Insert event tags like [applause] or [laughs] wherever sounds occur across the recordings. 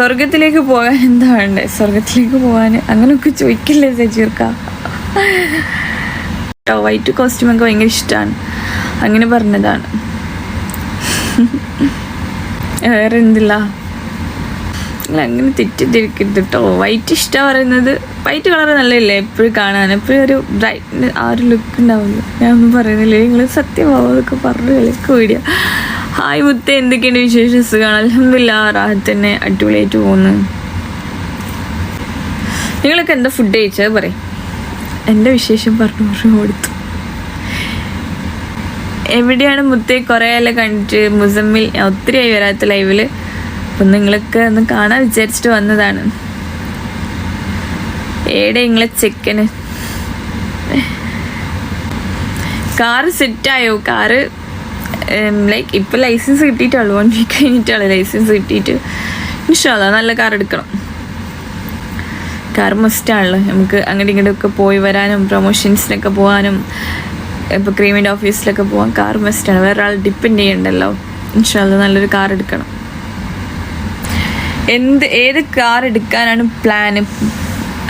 സ്വർഗത്തിലേക്ക് പോകാൻ എന്താ വേണ്ടേ? സ്വർഗത്തിലേക്ക് പോകാൻ അങ്ങനെയൊക്കെ ചോദിക്കില്ലേ സജീർക്ക? വൈറ്റ് കോസ്റ്റ്യൂം ഒക്കെ ഭയങ്കര ഇഷ്ടമാണ് അങ്ങനെ പറഞ്ഞതാണ്. വേറെ എന്തില്ല? അങ്ങനെ തെറ്റിദ്ധരിക്കരുത് കേട്ടോ വൈറ്റ് ഇഷ്ടം പറയുന്നത്. വൈറ്റ് കളർ നല്ലതല്ലേ എപ്പോഴും കാണാൻ? എപ്പോഴും ഒരു ബ്രൈറ്റ് ആ ഒരു ലുക്ക് ഉണ്ടാവുമല്ലോ. ഞാൻ ഒന്നും പറയുന്നില്ലേ. നിങ്ങൾ സത്യമാവും? അതൊക്കെ പറഞ്ഞു കളിക്ക് വീടിയ ഹായ് മുത്ത എന്തൊക്കെയുണ്ട് വിശേഷം? സുഖമാണ് അലഹമില്ല റാഹത്ത് തന്നെ. അടിപൊളിയായിട്ട് പോകുന്നു. നിങ്ങളൊക്കെ എന്താ ഫുഡ് കഴിച്ചത്? പറയും. എന്റെ വിശേഷം പറഞ്ഞു പറഞ്ഞു കൊടുത്തു. എവിടെയാണ് മുത്തേ? കുറേ അല്ല കണ്ടിട്ട് മുസമ്മിൽ ഞാൻ ഒത്തിരി ആയി വരാത്ത ലൈവിൽ അപ്പം നിങ്ങളൊക്കെ ഒന്ന് കാണാൻ വിചാരിച്ചിട്ട് വന്നതാണ്. ഏടെ നിങ്ങളെ ചെക്കന്? കാറ് സെറ്റായോ കാറ് ലൈക്ക് ഇപ്പം ലൈസൻസ് കിട്ടിയിട്ടുള്ളൂ വൺ വീക്ക് കഴിഞ്ഞിട്ടാണ് ലൈസൻസ് കിട്ടിയിട്ട്. ഇഷ്ടമല്ല നല്ല കാർ എടുക്കണം. കാർ മസ്റ്റാണല്ലോ നമുക്ക് അങ്ങോട്ടും ഇങ്ങോട്ടൊക്കെ പോയി വരാനും പ്രൊമോഷൻസിനൊക്കെ പോകാനും ഇപ്പോൾ ക്രീമിന്റെ ഓഫീസിലൊക്കെ പോകാൻ കാർ മസ്റ്റാണ് വേറെ ആൾ ഡിപ്പെൻഡ് ചെയ്യണ്ടല്ലോ. ഇൻഷാല്ല നല്ലൊരു കാർ എടുക്കണം. എന്ത് ഏത് കാർ എടുക്കാനാണ് പ്ലാന്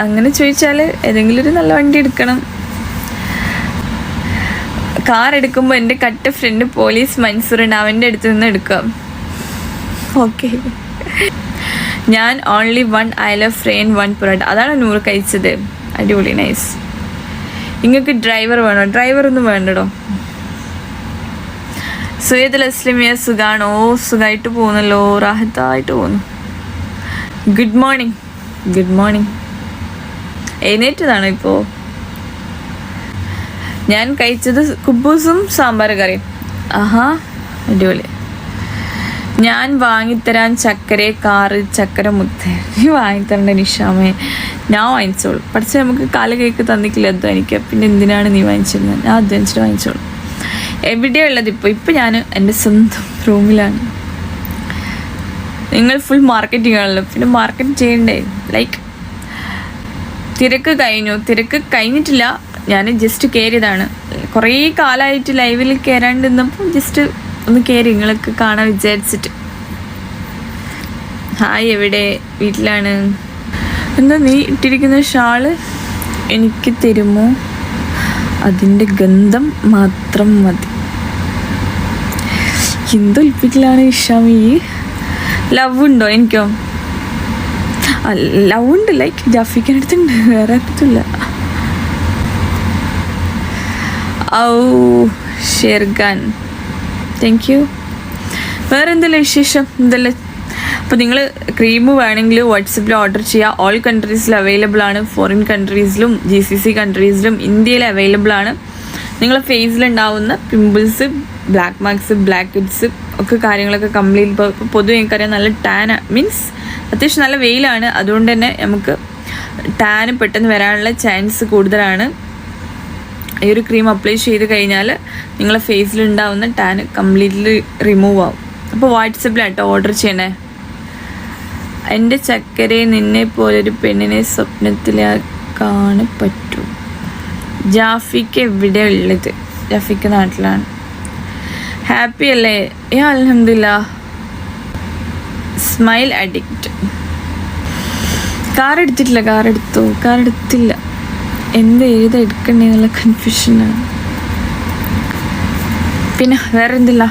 അങ്ങനെ ചോദിച്ചാൽ ഏതെങ്കിലും ഒരു നല്ല വണ്ടി എടുക്കണം. കാർ എടുക്കുമ്പോൾ എന്റെ കട്ട ഫ്രണ്ട് പോലീസ് മൻസൂറുണ്ട്. അവന്റെ അടുത്ത് നിന്ന് എടുക്കാം ഓക്കെ. ഞാൻ ഓൺലി വൺ ഐ ലവ് ഫ്രെയിൻ വൺ പൊറോട്ട അതാണ് നൂറ് കഴിച്ചത്. അടിപൊളി നൈസ് നിങ്ങൾക്ക് ഡ്രൈവർ വേണോ? ഡ്രൈവർ ഒന്നും വേണ്ടടോ. സുയദ് അസ്ലമിയ സുഖാണോ? ഓ സുഖമായിട്ട് പോകുന്നല്ലോ. റാഹത്തായിട്ട് പോകുന്നു. ഗുഡ് മോർണിംഗ് ഗുഡ് മോർണിംഗ് എഴുന്നേറ്റതാണോ ഇപ്പോൾ ഞാൻ കഴിച്ചത് കുബൂസും സാമ്പാർ കറിയും. ആഹാ അടിപൊളി. ഞാൻ വാങ്ങിത്തരാൻ ചക്കര കാറ് ചക്കര മുത്ത. നീ വാങ്ങിത്തരണ്ട നിഷാമേ. ഞാൻ വാങ്ങിച്ചോളൂ. പക്ഷേ നമുക്ക് കാല കേക്ക് തന്നിക്കില്ല അധ്വാനിക്കുക പിന്നെ എന്തിനാണ് നീ വാങ്ങിച്ചിരുന്നത് ഞാൻ അധ്വാനിച്ചിട്ട് വാങ്ങിച്ചോളൂ. എവിടെയാണ് ഉള്ളത് ഇപ്പോൾ ഇപ്പോൾ ഞാൻ എന്റെ സ്വന്തം റൂമിലാണ്. നിങ്ങൾ ഫുൾ മാർക്കറ്റിംഗ് ആണല്ലോ. പിന്നെ മാർക്കറ്റ് ചെയ്യണ്ടേ? ലൈക്ക് തിരക്ക് കഴിഞ്ഞു. തിരക്ക് കഴിഞ്ഞിട്ടില്ല. ഞാൻ ജസ്റ്റ് കയറിയതാണ് കുറേ കാലമായിട്ട് ലൈവിൽ കയറാണ്ട് നിന്നപ്പോൾ ജസ്റ്റ് ഒന്ന് കയറി നിങ്ങളൊക്കെ കാണാൻ വിചാരിച്ചിട്ട്. ഹായ് എവിടെ? വീട്ടിലാണ്. എന്താ നീ ഇട്ടിരിക്കുന്ന ഷാൾ? എനിക്ക് തരുമോ? അതിന്റെ ഗന്ധം മാത്രം മതി. എന്തൊൽപ്പിക്കലാണ് ഇഷാമി? ലവ് ഉണ്ടോ എനിക്കോ? ലവ് ഉണ്ട്. ലൈക്ക് ജാഫിക്കടുത്തുണ്ട് വേറെ അടുത്തില്ല ഔ ഷെർഗാൻ. താങ്ക് യു വേറെ എന്തെല്ലാം വിശേഷം? എന്തെല്ലാം? അപ്പോൾ നിങ്ങൾ ക്രീം വേണമെങ്കിൽ വാട്സപ്പിൽ ഓർഡർ ചെയ്യുക ഓൾ കൺട്രീസിൽ അവൈലബിൾ ആണ്. ഫോറിൻ കൺട്രീസിലും ജി സി സി കൺട്രീസിലും ഇന്ത്യയിൽ അവൈലബിൾ ആണ്. നിങ്ങളെ ഫേസിലുണ്ടാവുന്ന പിമ്പിൾസ് ബ്ലാക്ക് മാർക്സ് ബ്ലാക്ക് ഹിഡ്സ് ഒക്കെ കാര്യങ്ങളൊക്കെ കംപ്ലീറ്റ് ഇപ്പോൾ പൊതുവെ എനിക്കറിയാം നല്ല ടാൻ മീൻസ് അത്യാവശ്യം നല്ല വെയിലാണ്. അതുകൊണ്ട് തന്നെ നമുക്ക് ടാന് പെട്ടെന്ന് വരാനുള്ള ചാൻസ് കൂടുതലാണ്. ഈ ഒരു ക്രീം അപ്ലൈ ചെയ്ത് കഴിഞ്ഞാൽ നിങ്ങളെ ഫേസിലുണ്ടാവുന്ന ടാൻ കംപ്ലീറ്റ്ലി റിമൂവ് ആവും. അപ്പോൾ വാട്സപ്പിലാട്ടോ ഓർഡർ ചെയ്യണേ. എന്റെ ചക്കരെ നിന്നെ പോലൊരു പെണ്ണിനെ സ്വപ്നത്തിലാക്കാണ് പറ്റൂ. ജാഫിക്ക് എവിടെ ഉള്ളത്? ജാഫിക്ക് നാട്ടിലാണ്. ഹാപ്പി അല്ലേ? ഏ അലഹമില്ല സ്മൈൽ അഡിക്റ്റ് കാർ എടുത്തിട്ടില്ല കാർ എടുത്തു. കാർ എടുത്തില്ല. എന്ത് എഴുതെടുക്കണ്ടെന്നുള്ള കൺഫ്യൂഷനാണ് പിന്നെ വേറെ എന്തില്ല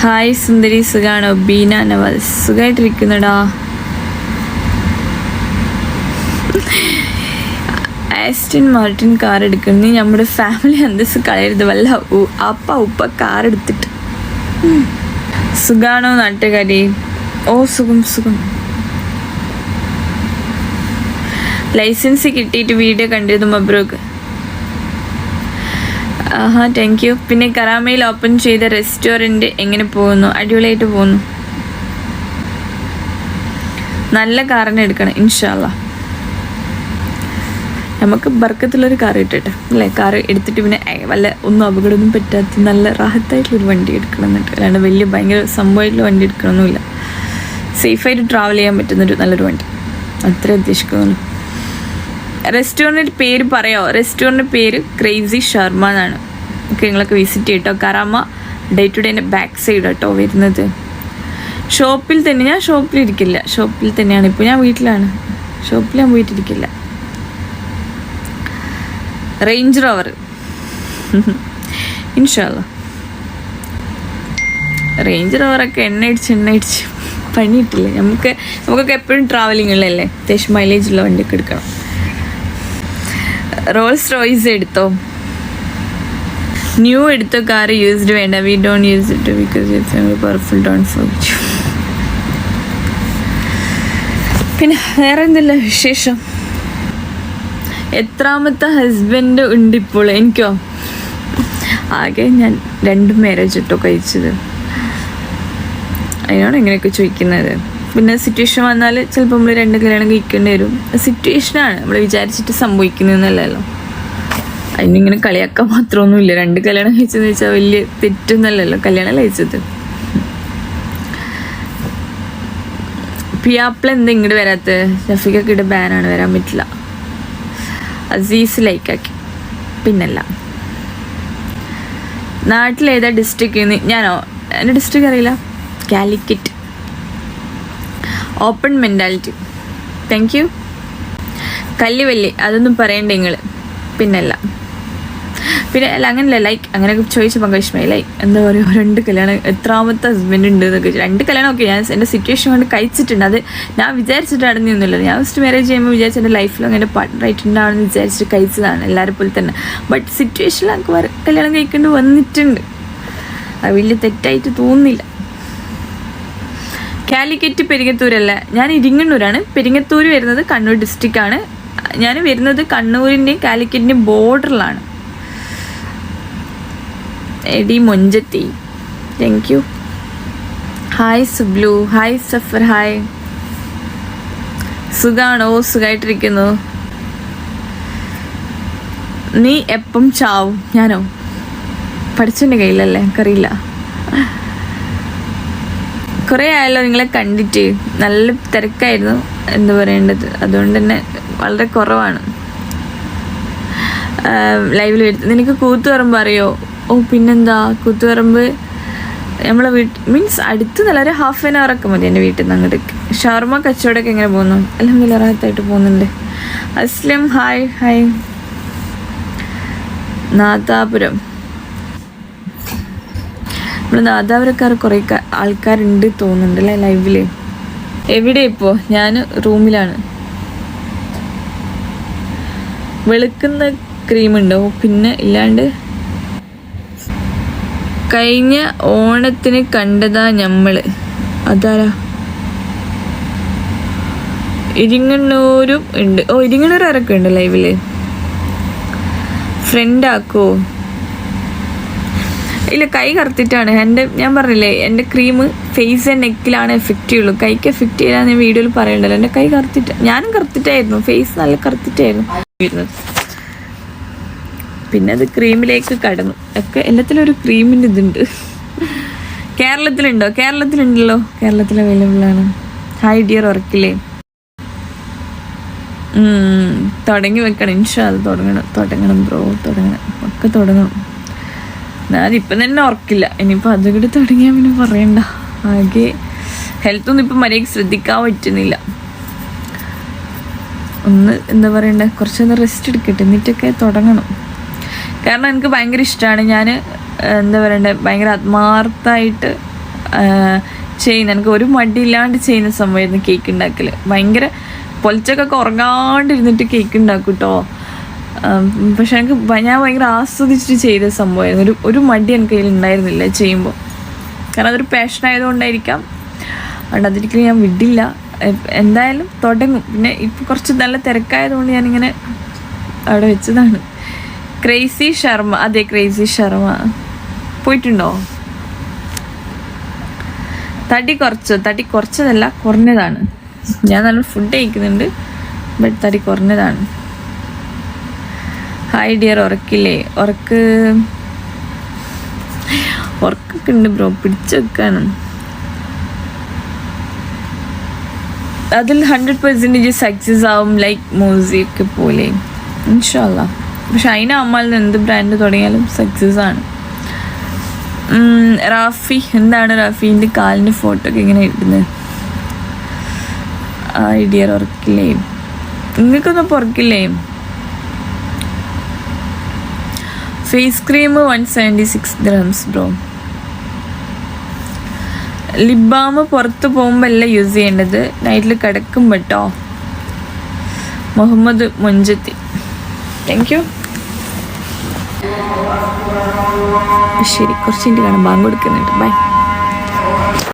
ഹായ് സുന്ദരി സുഖാണോ? ബീന നവാസ് സുഖമായിട്ടിരിക്കുന്നടാ ആസ്റ്റിൻ മാർട്ടിൻ കാർ എടുക്കുന്നു നമ്മുടെ ഫാമിലി അന്തസ് കളയരുത്. വല്ല അപ്പ ഉപ്പ കാർ എടുത്തിട്ട്. സുഖാണോ നാട്ടുകാരി? ഓ സുഖം സുഖം. ലൈസൻസ് കിട്ടിയിട്ട് വീഡിയോ കണ്ടിരുന്നു മബ്രൂക്ക്. ആഹാ താങ്ക് യു പിന്നെ കറാമയിൽ ഓപ്പൺ ചെയ്ത റെസ്റ്റോറന്റ് എങ്ങനെ പോകുന്നു? അടിപൊളിയായിട്ട് പോകുന്നു. നല്ല കാറിന് എടുക്കണം ഇൻഷാല്ല നമുക്ക് ബർക്കത്തുള്ളൊരു കാർ ഇട്ടിട്ട് അല്ലേ? കാർ എടുത്തിട്ട് പിന്നെ വല്ല ഒന്നും അപകടമൊന്നും പറ്റാത്ത നല്ല റാഹത്തായിട്ടുള്ളൊരു വണ്ടി എടുക്കണം എന്നിട്ട്. അല്ലാണ്ട് വലിയ ഭയങ്കര സംഭവമായിട്ടുള്ള വണ്ടി എടുക്കണമെന്നില്ല സേഫായിട്ട് ട്രാവൽ ചെയ്യാൻ പറ്റുന്നൊരു നല്ലൊരു വണ്ടി. അത്രേ ഉദ്ദേശിക്കുന്നുള്ളൂ. റെസ്റ്റോറന്റ് പേര് പറയാമോ റെസ്റ്റോറന്റ് പേര് ക്രേസി ശർമ്മ എന്നാണ്. ഓക്കെ നിങ്ങളൊക്കെ വിസിറ്റ് ചെയ്യട്ടോ കറാമ ഡേ ടു ഡേന്റെ ബാക്ക് സൈഡ് കേട്ടോ വരുന്നത്. ഷോപ്പിൽ തന്നെ ഞാൻ ഷോപ്പിൽ ഇരിക്കില്ല ഷോപ്പിൽ തന്നെയാണ്. ഇപ്പോൾ ഞാൻ വീട്ടിലാണ്. ഷോപ്പിൽ ഞാൻ പോയിട്ടിരിക്കില്ല. റേഞ്ച് റവർ. [laughs] ഇൻഷാല്ല റേഞ്ച് റവറൊക്കെ എണ്ണ അടിച്ച് എണ്ണ അടിച്ച് പണിയിട്ടില്ല. നമുക്ക് നമുക്കൊക്കെ എപ്പോഴും ട്രാവലിംഗ് ഉള്ളതല്ലേ? അത്യാവശ്യം മൈലേജ് ഉള്ള വണ്ടിയൊക്കെ എടുക്കണം. റോൾസ് റോയ്സ് എടുത്തോ? ന്യൂ എടുത്ത കാർ യൂസ്ഡ് വേണ്ട. We don't use it because it's powerful don't for പിന്നെ വേറെ എന്തില്ല വിശേഷം? എത്രാമത്തെ ഹസ്ബൻഡ് ഉണ്ട് ഇപ്പോൾ? എനിക്കോ? ആകെ ഞാൻ രണ്ട് മാരേജ് ഇട്ടോ കഴിച്ചത്. അതിനോട് എങ്ങനെയൊക്കെ ചോദിക്കുന്നത്. പിന്നെ സിറ്റുവേഷൻ വന്നാൽ ചിലപ്പോൾ നമ്മൾ രണ്ട് കല്യാണം കഴിക്കേണ്ടി വരും. സിറ്റുവേഷനാണ് നമ്മൾ വിചാരിച്ചിട്ട് സംഭവിക്കുന്നതെന്നല്ലല്ലോ. അതിനിങ്ങനെ കളിയാക്കാൻ മാത്രമൊന്നുമില്ല. രണ്ട് കല്യാണം കഴിച്ചെന്ന് വെച്ചാൽ വലിയ തെറ്റൊന്നല്ലല്ലോ കല്യാണം കഴിച്ചത്? പിയാപ്പിൾ എന്താ ഇങ്ങോട്ട് വരാത്തത് ഷഫീഖൊക്കെ ഇവിടെ ബാനാണ് വരാൻ പറ്റില്ല. അസീസ് ലൈക്കാക്കി പിന്നല്ല. നാട്ടിലേതാ ഡിസ്ട്രിക്ട് ഞാനോ? എന്റെ ഡിസ്ട്രിക്ട് അറിയില്ല. Calicut open mentality thank you കല്ലുവല്ലി അതൊന്നും പറയണ്ട നിങ്ങൾ പിന്നല്ല. പിന്നെ അല്ല അങ്ങനല്ല ലൈക്ക് അങ്ങനെയൊക്കെ ചോദിച്ച വിഷമമായി ലൈക്ക് എന്താ പറയുക രണ്ട് കല്യാണം എത്രാമത്തെ ഹസ്ബൻഡ് ഉണ്ട് എന്നൊക്കെ രണ്ട് കല്യാണം ഒക്കെ ഞാൻ എന്റെ സിറ്റുവേഷൻ കൊണ്ട് കഴിച്ചിട്ടുണ്ട്. അത് ഞാൻ വിചാരിച്ചിട്ട് ഒന്നുമില്ല. ഞാൻ ഫസ്റ്റ് മാരേജ് ചെയ്യുമ്പോൾ വിചാരിച്ച എന്റെ ലൈഫിൽ അങ്ങനെ പാർട്ട്ണർ ആയിട്ടുണ്ടാവണമെന്ന് വിചാരിച്ചിട്ട് കഴിച്ചതാണ് എല്ലാവരും പോലെ തന്നെ. ബട്ട് സിറ്റുവേഷനിൽ എനിക്ക് കല്യാണം കഴിക്കേണ്ടി വന്നിട്ടുണ്ട്. അത് വലിയ തെറ്റായിട്ട് തോന്നുന്നില്ല. കാലിക്കറ്റ് പെരിങ്ങത്തൂരല്ല. ഞാൻ ഇരിങ്ങണ്ണൂരാണ് പെരിങ്ങത്തൂർ വരുന്നത് കണ്ണൂർ ഡിസ്ട്രിക്റ്റാണ് ഞാൻ വരുന്നത് കണ്ണൂരിന്റെയും കാലിക്കറ്റിന്റെയും ബോർഡറിലാണ് എടി മൊഞ്ചത്തി. Thank you hi Sublu. Hi Safar. Hi സുഖാണോ? സുഖമായിട്ടിരിക്കുന്നു നീ എപ്പം ചാവും? ഞാനോ? പഠിച്ചെന്റെ കയ്യിലല്ലേ? എനിക്കറിയില്ല. കുറേ ആയല്ലോ നിങ്ങളെ കണ്ടിട്ട്. നല്ല തിരക്കായിരുന്നു എന്ന് പറയേണ്ടത്. അതുകൊണ്ട് തന്നെ വളരെ കുറവാണ്. ലൈവിൽ വരുന്നത് നിനക്ക് കൂത്തുപറമ്പ് അറിയോ? ഓ പിന്നെന്താ? കൂത്തുപറമ്പ് നമ്മളെ വീട്ട് മീൻസ് അടുത്ത് നല്ല ഒരു ഹാഫ് ആൻ അവർ ഒക്കെ മതി എന്റെ വീട്ടിൽ നിന്ന് അങ്ങോട്ടേക്ക്. ഷവർമ കച്ചവടമൊക്കെ എങ്ങനെ പോകുന്നു? അല്ലെങ്കിൽ വലിയ റാഹത്തായിട്ട് പോകുന്നുണ്ട്. Aslam hi hi Nadapuram. നമ്മൾ നാദാപുരക്കാർ കുറേ ആൾക്കാരുണ്ട് തോന്നുന്നുണ്ട് അല്ലേ ലൈവിൽ? എവിടെ ഇപ്പോൾ ഞാൻ റൂമിലാണ്. വെളുക്കുന്ന ക്രീം ഉണ്ടോ പിന്നെ ഇല്ലാണ്ട്. കഴിഞ്ഞ ഓണത്തിന് കണ്ടതാ ഞമ്മൾ. അതാരാ? ഇരിങ്ങണ്ണൂരും ഉണ്ട്. ഓ ഇരിങ്ങണ്ണൂർ ആരൊക്കെ ഉണ്ട് ലൈവിൽ? ഫ്രണ്ട് ഇല്ല കൈ കറുത്തിട്ടാണ്. എന്റെ ഞാൻ പറഞ്ഞില്ലേ എന്റെ ക്രീം ഫേസ് ആൻഡ് നെക്കിലാണ് എഫക്റ്റ് ചെയ്യുള്ളൂ. കൈക്ക് എഫക്റ്റ് ചെയ്യാൻ ഞാൻ വീഡിയോയിൽ പറയണ്ടല്ലോ. എന്റെ കൈ കറുത്തിട്ട് ഞാനും കറുത്തിട്ടായിരുന്നു. ഫേസ് നല്ല കറുത്തിട്ടായിരുന്നു. പിന്നെ അത് ക്രീമിലേക്ക് കടന്നു. ഒക്കെ എല്ലാത്തിലും ഒരു ക്രീമിന്റെ ഇതുണ്ട്. കേരളത്തിലുണ്ടോ? കേരളത്തിലുണ്ടല്ലോ. കേരളത്തിൽ അവൈലബിൾ ആണ്. ഹൈ ഡിയർ ഉറക്കില്ലേ? തുടങ്ങി വെക്കണം. ഇൻഷാ അത് തുടങ്ങണം. തുടങ്ങണം ബ്രോ തുടങ്ങണം. ഒക്കെ തുടങ്ങണം. ഞാനിപ്പം തന്നെ ഉറക്കില്ല. ഇനിയിപ്പോൾ അതും കൂടി തുടങ്ങിയാൽ പിന്നെ പറയണ്ട. ആകെ ഹെൽത്ത് ഒന്നും ഇപ്പം മര്യാദയ്ക്ക് ശ്രദ്ധിക്കാൻ പറ്റുന്നില്ല. ഒന്ന് എന്താ പറയണ്ടേ? കുറച്ചൊന്ന് റെസ്റ്റ് എടുക്കട്ടെ. എന്നിട്ടൊക്കെ തുടങ്ങണം. കാരണം എനിക്ക് ഭയങ്കര ഇഷ്ടമാണ് ഞാൻ എന്താ പറയണ്ടേ? ഭയങ്കര ആത്മാർത്ഥമായിട്ട് ചെയ്യുന്ന എനിക്ക് ഒരു മടിയില്ലാണ്ട് ചെയ്യുന്ന സംഭവമായിരുന്നു കേക്ക് ഉണ്ടാക്കൽ ഭയങ്കര പൊലിച്ചൊക്കെ ഉറങ്ങാണ്ടിരുന്നിട്ട് കേക്ക് ഉണ്ടാക്കും കേട്ടോ പക്ഷെ എനിക്ക് ഞാൻ ഭയങ്കര ആസ്വദിച്ചിട്ട് ചെയ്ത സംഭവമായിരുന്നു. ഒരു ഒരു മടി എനിക്ക് കയ്യിൽ ഉണ്ടായിരുന്നില്ല ചെയ്യുമ്പോൾ. കാരണം അതൊരു പാഷൻ ആയതുകൊണ്ടായിരിക്കാം. അതുകൊണ്ട് അതിരിക്കലും ഞാൻ വിടില്ല. എന്തായാലും തുടങ്ങും. പിന്നെ ഇപ്പം കുറച്ച് നല്ല തിരക്കായതുകൊണ്ട് ഞാനിങ്ങനെ അവിടെ വെച്ചതാണ്. ക്രേസി ശർമ്മ അതെ ക്രേസി ശർമ്മ. പോയിട്ടുണ്ടോ? തടി കുറച്ച് തടി കുറച്ചതല്ല കുറഞ്ഞതാണ്. ഞാൻ നല്ല ഫുഡ് കഴിക്കുന്നുണ്ട് ബട്ട് തടി കുറഞ്ഞതാണ്. ഹായ് ഡിയർ ഉറക്കില്ലേ? ഉറക്ക്. ഉറക്കൊക്കെ ഉണ്ട് ബ്രോ പിടിച്ചു വെക്കാനും അതിൽ ഹൺഡ്രഡ് പെർസെന്റേജ് സക്സസ് ആവും ലൈക്ക് മ്യൂസിക് പോലെ. ഇൻഷല്ല പക്ഷെ അതിന് അമ്മാലിന് എന്ത് ബ്രാൻഡ് തുടങ്ങിയാലും സക്സസ് ആണ്. റാഫി. എന്താണ് റാഫീന്റെ കാലിന്റെ ഫോട്ടോ ഒക്കെ ഇങ്ങനെ ഇടുന്നത് ഐഡിയ ഉറക്കില്ലേ? നിങ്ങൾക്കൊന്നും പുറക്കില്ലേ face cream one seventy six grams bro lip balm പുറത്ത് പോകുമ്പോൾ അല്ല യൂസ് ചെയ്യേണ്ടത്. നൈറ്റിൽ കിടക്കുമ്പോൾ കേട്ടോ മുഹമ്മദ് മുൻജത്തി. താങ്ക് യു ശരി കുറച്ച് കഴിഞ്ഞ് കാണാം. ബാങ്ക് കൊടുക്കുന്നുണ്ട്. ബൈ